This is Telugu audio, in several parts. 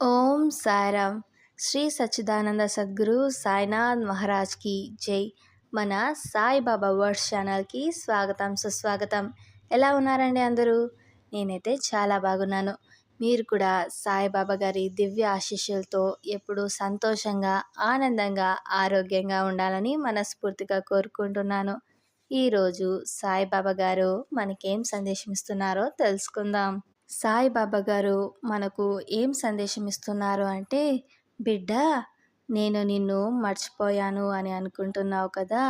ఓం సాయిరామ్. శ్రీ సచ్చిదానంద సద్గురు సాయినాథ్ మహారాజ్కి జై. మన సాయిబాబా వర్డ్స్ ఛానల్కి స్వాగతం సుస్వాగతం. ఎలా ఉన్నారండి అందరూ? నేనైతే చాలా బాగున్నాను. మీరు కూడా సాయిబాబా గారి దివ్య ఆశీస్సులతో ఎప్పుడూ సంతోషంగా ఆనందంగా ఆరోగ్యంగా ఉండాలని మనస్ఫూర్తిగా కోరుకుంటున్నాను. ఈరోజు సాయిబాబా గారు మనకేం సందేశం ఇస్తున్నారో తెలుసుకుందాం. సాయిబాబా గారు మనకు ఏం సందేశం ఇస్తున్నారు అంటే బిడ్డ నేను నిన్ను మర్చిపోయాను అని అనుకుంటున్నావు కదా?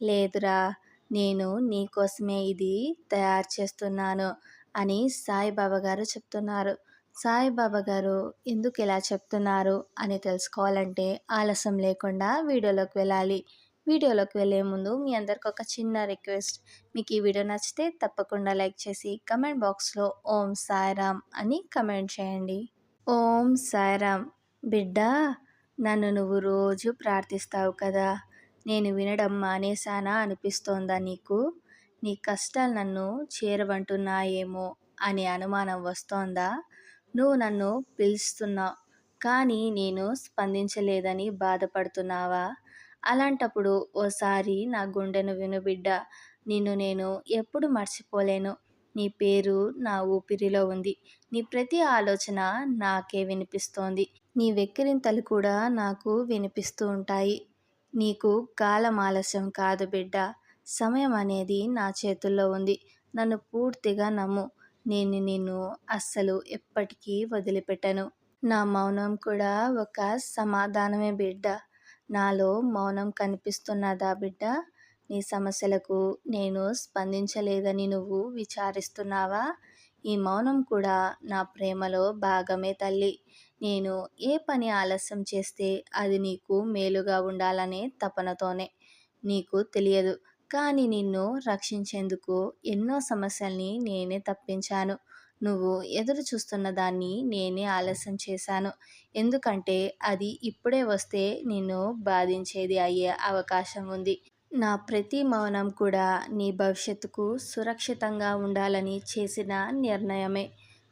లేదురా నేను నీకోసమే ఇది తయారు చేస్తున్నాను అని సాయిబాబా గారు చెప్తున్నారు. సాయిబాబా గారు ఎందుకు ఇలా చెప్తున్నారు అని తెలుసుకోవాలంటే ఆలస్యం లేకుండా వీడియోలోకి వెళ్ళాలి. వీడియోలోకి వెళ్ళే ముందు మీ అందరికి ఒక చిన్న రిక్వెస్ట్. మీకు ఈ వీడియో నచ్చితే తప్పకుండా లైక్ చేసి కమెంట్ బాక్స్లో ఓం సాయిరామ్ అని కమెంట్ చేయండి. ఓం సాయిరామ్. బిడ్డ నన్ను నువ్వు రోజు ప్రార్థిస్తావు కదా. నేను వినడం మానేశానా అనిపిస్తోందా నీకు? నీ కష్టాలు నన్ను చేరవంటున్నాయేమో అనే అనుమానం వస్తోందా? నువ్వు నన్ను పిలుస్తున్నావు కానీ నేను స్పందించలేదని బాధపడుతున్నావా? అలాంటప్పుడు ఓసారి నా గుండెను వినుబిడ్డ నిన్ను నేను ఎప్పుడు మర్చిపోలేను. నీ పేరు నా ఊపిరిలో ఉంది. నీ ప్రతి ఆలోచన నాకే వినిపిస్తోంది. నీ వెక్కిరింతలు కూడా నాకు వినిపిస్తూ ఉంటాయి. నీకు కాలం ఆలస్యం కాదు బిడ్డ. సమయం అనేది నా చేతుల్లో ఉంది. నన్ను పూర్తిగా నమ్ము. నేను నిన్ను అస్సలు ఎప్పటికీ వదిలిపెట్టను. నా మౌనం కూడా ఒక సమాధానమే బిడ్డ. నాలో మౌనం కనిపిస్తున్నదా బిడ్డ? నీ సమస్యలకు నేను స్పందించలేదని నువ్వు విచారిస్తున్నావా? ఈ మౌనం కూడా నా ప్రేమలో భాగమే తల్లి. నేను ఏ పని ఆలస్యం చేస్తే అది నీకు మేలుగా ఉండాలనే తపనతోనే. నీకు తెలియదు కానీ నిన్ను రక్షించేందుకు ఎన్నో సమస్యల్ని నేనే తప్పించాను. నువ్వు ఎదురు చూస్తున్న దాన్ని నేనే ఆలస్యం చేశాను. ఎందుకంటే అది ఇప్పుడే వస్తే నిన్ను బాధించేది అయ్యే అవకాశం ఉంది. నా ప్రతి మౌనం కూడా నీ భవిష్యత్తుకు సురక్షితంగా ఉండాలని చేసిన నిర్ణయమే.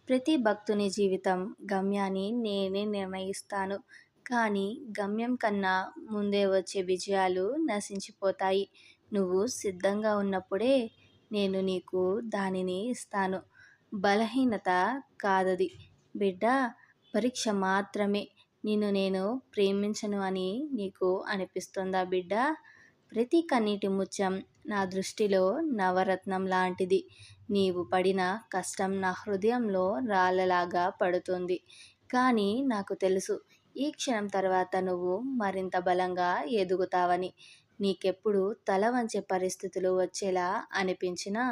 ప్రతి భక్తుని జీవితం గమ్యాన్ని నేనే నిర్ణయిస్తాను. కానీ గమ్యం కన్నా ముందే వచ్చే విజయాలు నశించిపోతాయి. నువ్వు సిద్ధంగా ఉన్నప్పుడే నేను నీకు దానిని ఇస్తాను. బలహీనత కాదది. బిడ్డ పరీక్ష మాత్రమే. నిన్ను నేను ప్రేమించను అని నీకు అనిపిస్తుందా బిడ్డ? ప్రతి కన్నీటి ముత్యం నా దృష్టిలో నవరత్నం లాంటిది. నీవు పడిన కష్టం నా హృదయంలో రాళ్ళలాగా పడుతుంది. కానీ నాకు తెలుసు ఈ క్షణం తర్వాత నువ్వు మరింత బలంగా ఎదుగుతావని. నీకెప్పుడు తల వంచే పరిస్థితులు వచ్చేలా అనిపించినా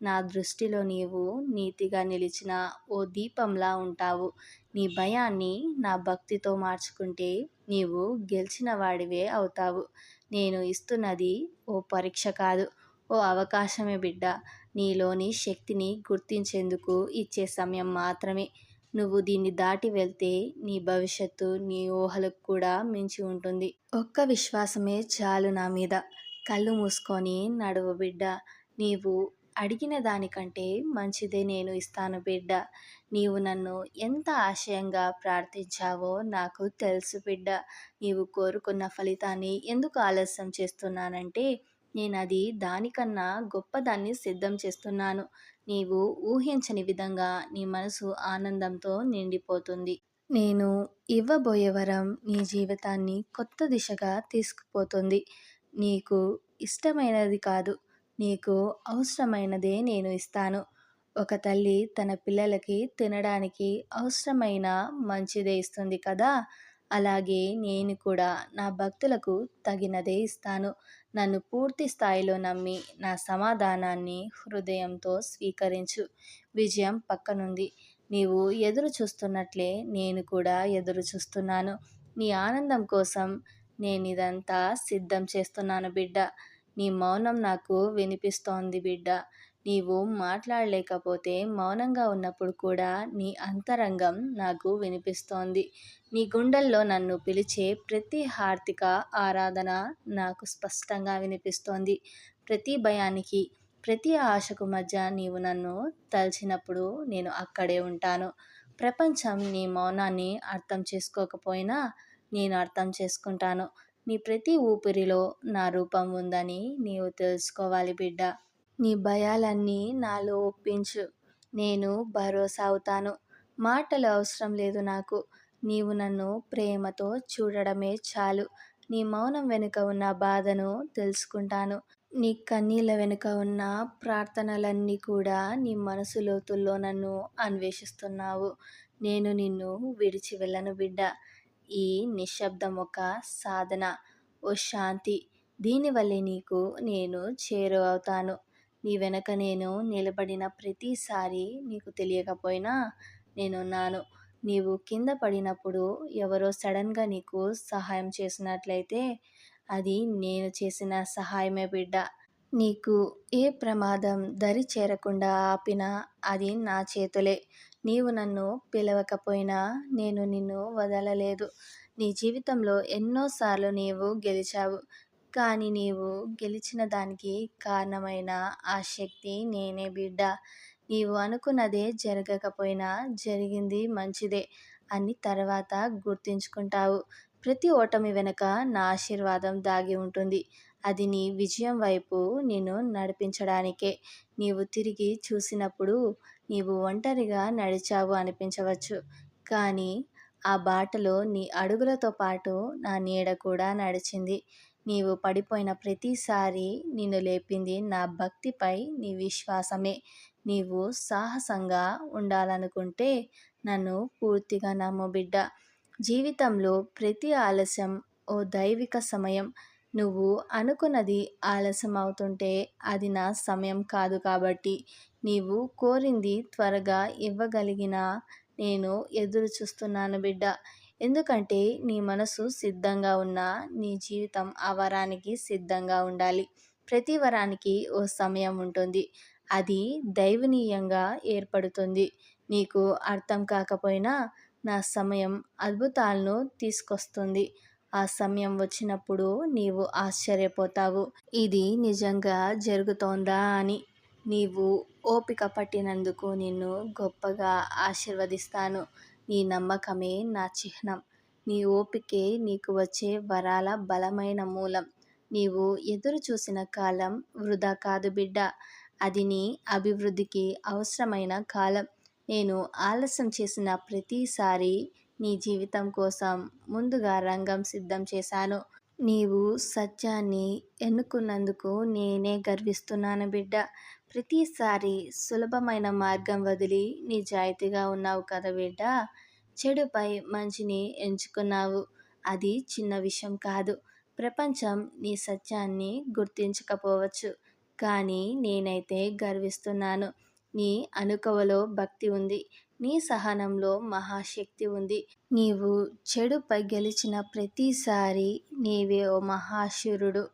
నా దృష్టిలో నీవు నీతిగా నిలిచిన ఓ దీపంలా ఉంటావు. నీ భయాన్ని నా భక్తితో మార్చుకుంటే నీవు గెలిచిన వాడివే అవుతావు. నేను ఇస్తున్నది ఓ పరీక్ష కాదు ఓ అవకాశమే బిడ్డ. నీలోని శక్తిని గుర్తించేందుకు ఇచ్చే సమయం మాత్రమే. నువ్వు దీన్ని దాటి వెళ్తే నీ భవిష్యత్తు నీ ఊహలకు కూడా మించి ఉంటుంది. ఒక్క విశ్వాసమే చాలు నా మీద. కళ్ళు మూసుకొని నడువు బిడ్డ. నీవు అడిగిన దానికంటే మంచిదే నేను ఇస్తాను బిడ్డ. నీవు నన్ను ఎంత ఆశయంగా ప్రార్థించావో నాకు తెలుసు బిడ్డ. నీవు కోరుకున్న ఫలితాన్ని ఎందుకు ఆలస్యం చేస్తున్నానంటే నేను అది దానికన్నా గొప్పదాన్ని సిద్ధం చేస్తున్నాను. నీవు ఊహించని విధంగా నీ మనసు ఆనందంతో నిండిపోతుంది. నేను ఇవ్వబోయే వరం నీ జీవితాన్ని కొత్త దిశగా తీసుకుపోతుంది. నీకు ఇష్టమైనది కాదు. నీకు అవసరమైనదే నేను ఇస్తాను. ఒక తల్లి తన పిల్లలకి తినడానికి అవసరమైన మంచిదే ఇస్తుంది కదా? అలాగే నేను కూడా నా భక్తులకు తగినదే ఇస్తాను. నన్ను పూర్తి స్థాయిలో నమ్మి నా సమాధానాన్ని హృదయంతో స్వీకరించు. విజయం పక్కనుంది. నీవు ఎదురు చూస్తున్నట్లే నేను కూడా ఎదురు చూస్తున్నాను. నీ ఆనందం కోసం నేను ఇదంతా సిద్ధం చేస్తున్నాను బిడ్డ. నీ మౌనం నాకు వినిపిస్తోంది బిడ్డ. నీవు మాట్లాడలేకపోతే మౌనంగా ఉన్నప్పుడు కూడా నీ అంతరంగం నాకు వినిపిస్తోంది. నీ గుండెల్లో నన్ను పిలిచే ప్రతి హార్దిక ఆరాధన నాకు స్పష్టంగా వినిపిస్తోంది. ప్రతి భయానికి ప్రతి ఆశకు మధ్య నీవు నన్ను తలిచినప్పుడు నేను అక్కడే ఉంటాను. ప్రపంచం నీ మౌనాన్ని అర్థం చేసుకోకపోయినా నేను అర్థం చేసుకుంటాను. నీ ప్రతి ఊపిరిలో నా రూపం ఉందని నీవు తెలుసుకోవాలి బిడ్డ. నీ భయాలన్నీ నాలో ఒప్పించు. నేను భరోసా అవుతాను. మాటలు అవసరం లేదు నాకు. నీవు నన్ను ప్రేమతో చూడడమే చాలు. నీ మౌనం వెనుక ఉన్న బాధను తెలుసుకుంటాను. నీ కన్నీళ్ళ వెనుక ఉన్న ప్రార్థనలన్నీ కూడా నీ మనసు లోతుల్లో నన్ను అన్వేషిస్తున్నావు. నేను నిన్ను విడిచి వెళ్ళను బిడ్డ. ఈ నిశ్శబ్దం ఒక సాధన. ఓ శాంతి! దీనివల్లే నీకు నేను చేరువవుతాను. నీ వెనక నేను నిలబడిన ప్రతిసారి నీకు తెలియకపోయినా నేనున్నాను నీవు కింద పడినప్పుడు ఎవరో సడన్గా నీకు సహాయం చేసినట్లయితే అది నేను చేసిన సహాయమే బిడ్డ. నీకు ఏ ప్రమాదం దరి చేరకుండా ఆపినా అది నా చేతులే. నీవు నన్ను పిలవకపోయినా నేను నిన్ను వదలలేదు. నీ జీవితంలో ఎన్నోసార్లు నీవు గెలిచావు. కానీ నీవు గెలిచిన దానికి కారణమైన ఆ శక్తి నేనే బిడ్డ. నీవు అనుకున్నదే జరగకపోయినా జరిగింది మంచిదే అని తర్వాత గుర్తుంచుకుంటావు. ప్రతి ఓటమి వెనుక నా ఆశీర్వాదం దాగి ఉంటుంది. అది నీ విజయం వైపు నిన్ను నడిపించడానికే. నీవు తిరిగి చూసినప్పుడు నీవు ఒంటరిగా నడిచావు అనిపించవచ్చు. కానీ ఆ బాటలో నీ అడుగులతో పాటు నా నీడ కూడా నడిచింది. నీవు పడిపోయిన ప్రతిసారి నిన్ను లేపింది నా భక్తిపై నీ విశ్వాసమే. నీవు సాహసంగా ఉండాలనుకుంటే నన్ను పూర్తిగా నమ్ము బిడ్డ. జీవితంలో ప్రతి ఆలస్యం ఓ దైవిక సమయం. నువ్వు అనుకున్నది ఆలస్యం అవుతుంటే అది నా సమయం కాదు కాబట్టి నీవు కోరింది త్వరగా ఇవ్వగలిగిన నేను ఎదురు చూస్తున్నాను బిడ్డ. ఎందుకంటే నీ మనసు సిద్ధంగా ఉన్న నీ జీవితం ఆ వరానికి సిద్ధంగా ఉండాలి. ప్రతి వరానికి ఓ సమయం ఉంటుంది. అది దైవనీయంగా ఏర్పడుతుంది. నీకు అర్థం కాకపోయినా నా సమయం అద్భుతాలను తీసుకొస్తుంది. ఆ సమయం వచ్చినప్పుడు నీవు ఆశ్చర్యపోతావు. ఇది నిజంగా జరుగుతోందా అని. నీవు ఓపిక పట్టినందుకు నిన్ను గొప్పగా ఆశీర్వదిస్తాను. నీ నమ్మకమే నా చిహ్నం. నీ ఓపికే నీకు వచ్చే వరాల బలమైన మూలం. నీవు ఎదురు చూసిన కాలం వృధా కాదు బిడ్డ. అది నీ అభివృద్ధికి అవసరమైన కాలం. నేను ఆలస్యం చేసిన ప్రతిసారి నీ జీవితం కోసం ముందుగా రంగం సిద్ధం చేశాను. నీవు సత్యాన్ని ఎన్నుకున్నందుకు నేనే గర్విస్తున్నాను బిడ్డ. ప్రతిసారి సులభమైన మార్గం వదిలి నిజాయితీగా ఉన్నావు కదా బిడ్డ. చెడుపై మంచిని ఎంచుకున్నావు. అది చిన్న విషయం కాదు. ప్రపంచం నీ సత్యాన్ని గుర్తించకపోవచ్చు. కానీ నేనైతే గర్విస్తున్నాను. నీ అనుకవలో భక్తి ఉంది. నీ సహనంలో మహాశక్తి ఉంది. నీవు చెడుపై గెలిచిన ప్రతిసారి నీవే ఓ మహాశూరుడు.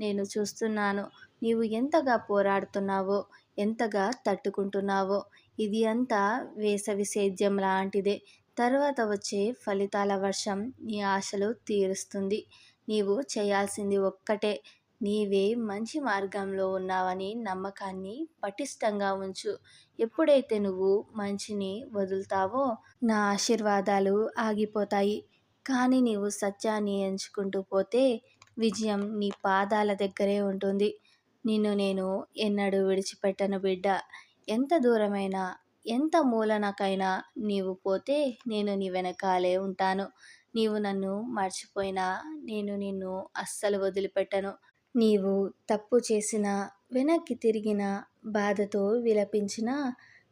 నేను చూస్తున్నాను నీవు ఎంతగా పోరాడుతున్నావో ఎంతగా తట్టుకుంటున్నావో. ఇది అంతా వేసవి సేద్యం లాంటిదే. తర్వాత వచ్చే ఫలితాల వర్షం నీ ఆశలు తీరుస్తుంది. నీవు చేయాల్సింది ఒక్కటే నీవే మంచి మార్గంలో ఉన్నావని నమ్మకాన్ని పటిష్టంగా ఉంచు. ఎప్పుడైతే నువ్వు మంచిని వదులుతావో నా ఆశీర్వాదాలు ఆగిపోతాయి. కానీ నీవు సత్యాన్ని ఎంచుకుంటూ పోతే విజయం నీ పాదాల దగ్గరే ఉంటుంది. నిన్ను నేను ఎన్నడూ విడిచిపెట్టను బిడ్డ. ఎంత దూరమైనా ఎంత మూలనకైనా నీవు పోతే నేను నీ వెనకాలే ఉంటాను. నీవు నన్ను మర్చిపోయినా నేను నిన్ను అస్సలు వదిలిపెట్టను. నీవు తప్పు చేసిన వెనక్కి తిరిగిన బాధతో విలపించినా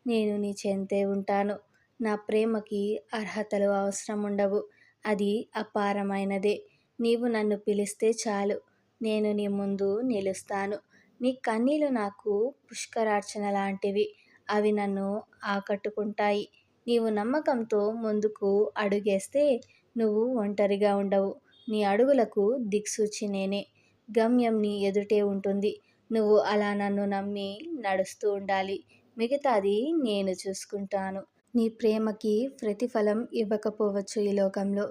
నేను నీ చెంతే ఉంటాను. నా ప్రేమకి అర్హతలు అవసరం ఉండవు అది అపారమైనదే. నీవు నన్ను పిలిస్తే చాలు. నేను నీ ముందు నిలుస్తాను. నీ కన్నీలు నాకు పుష్కరార్చన లాంటివి. అవి నన్ను ఆకట్టుకుంటాయి. నీవు నమ్మకంతో ముందుకు అడుగేస్తే నువ్వు ఒంటరిగా ఉండవు. నీ అడుగులకు దిక్సూచి నేనే. గమ్యం నీ ఎదుటే ఉంటుంది. నువ్వు అలా నన్ను నమ్మి నడుస్తూ ఉండాలి. మిగతాది నేను చూసుకుంటాను. నీ ప్రేమకి ప్రతిఫలం ఇవ్వకపోవచ్చు ఈ లోకంలో.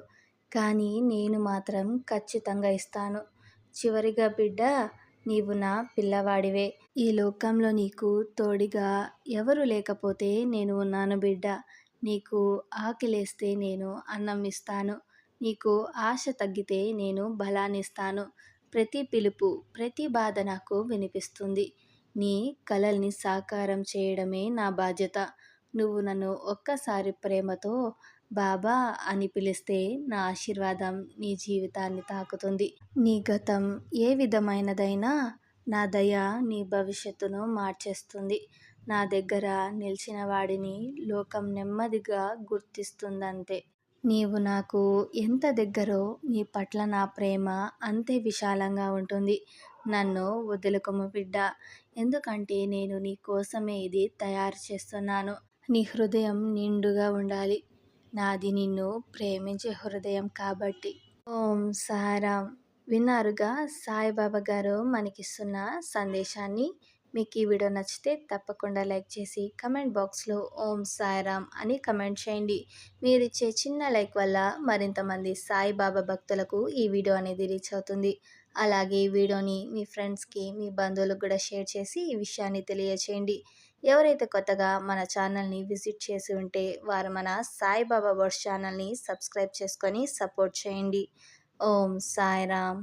కానీ నేను మాత్రం ఖచ్చితంగా ఇస్తాను. చివరిగా బిడ్డ నీవు నా పిల్లవాడివే. ఈ లోకంలో నీకు తోడిగా ఎవరు లేకపోతే నేను ఉన్నాను బిడ్డ. నీకు ఆకలేస్తే నేను అన్నం ఇస్తాను. నీకు ఆశ తగ్గితే నేను బలాన్నిస్తాను. ప్రతి పిలుపు ప్రతి బాధ నాకు వినిపిస్తుంది. నీ కలల్ని సాకారం చేయడమే నా బాధ్యత. నువ్వు నన్ను ఒక్కసారి ప్రేమతో బాబా అని పిలిస్తే నా ఆశీర్వాదం నీ జీవితాన్ని తాకుతుంది. నీ గతం ఏ విధమైనదైనా నా దయ నీ భవిష్యత్తును మార్చేస్తుంది. నా దగ్గర నిలిచిన వాడిని లోకం నెమ్మదిగా గుర్తిస్తుందంతే. నీవు నాకు ఎంత దగ్గరో నీ పట్ల నా ప్రేమ అంతే విశాలంగా ఉంటుంది. నన్ను వదులుకొము బిడ్డ. ఎందుకంటే నేను నీ కోసమే ఇది తయారు చేస్తున్నాను. నీ హృదయం నిండుగా ఉండాలి. నాది నిన్ను ప్రేమించే హృదయం కాబట్టి. ఓం సారాం. విన్నారుగా సాయిబాబా గారు మనకిస్తున్న సందేశాన్ని? మీకు ఈ వీడియో నచ్చితే తప్పకుండా లైక్ చేసి కమెంట్ బాక్స్లో ఓం సాయిరామ్ అని కమెంట్ చేయండి. మీరు ఇచ్చే చిన్న లైక్ వల్ల మరింతమంది సాయిబాబా భక్తులకు ఈ వీడియో అనేది రీచ్ అవుతుంది. అలాగే ఈ వీడియోని మీ ఫ్రెండ్స్కి మీ బంధువులకు కూడా షేర్ చేసి ఈ విషయాన్ని తెలియచేయండి. ఎవరైతే కొత్తగా మన ఛానల్ని విజిట్ చేసి ఉంటే వారు మన సాయిబాబా వర్డ్స్ ఛానల్ని సబ్స్క్రైబ్ చేసుకొని సపోర్ట్ చేయండి. ఓం సాయిరామ్